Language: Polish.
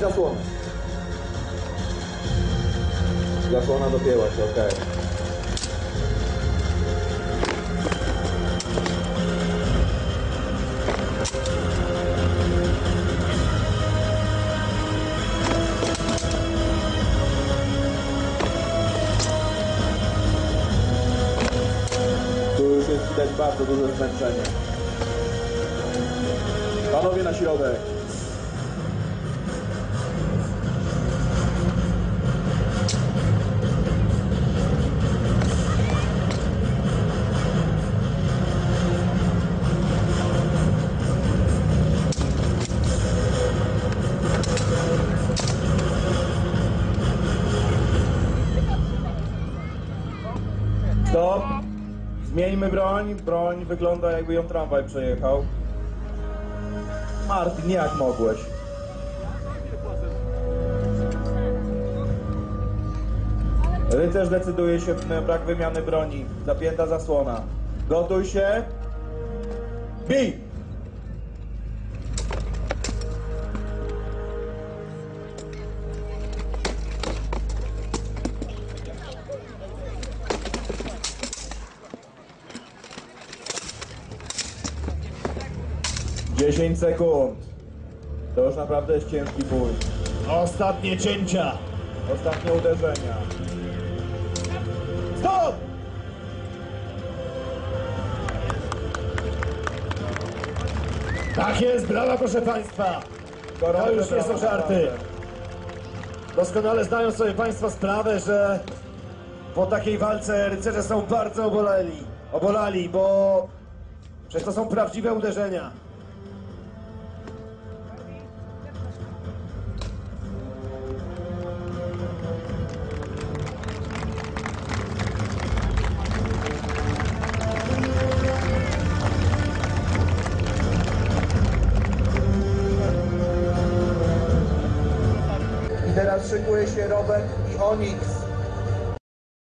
zasłonę. Zasłona dopięła się, okej. Już jest widać bardzo duże zmęczenie. Panowie na środek. Stop! Zmieńmy broń. Broń wygląda jakby ją tramwaj przejechał. Martin, jak mogłeś? Rycerz decyduje się na brak wymiany broni. Zapięta zasłona. Gotuj się. Bij! Dziesięć sekund. To już naprawdę jest ciężki bój. Ostatnie cięcia. Ostatnie uderzenia. Stop! Tak jest, brawa proszę Państwa. To już nie są żarty. Doskonale zdają sobie Państwo sprawę, że po takiej walce rycerze są bardzo oboleli. Obolali, bo przecież to są prawdziwe uderzenia. Teraz szykuje się Robert i Onyx.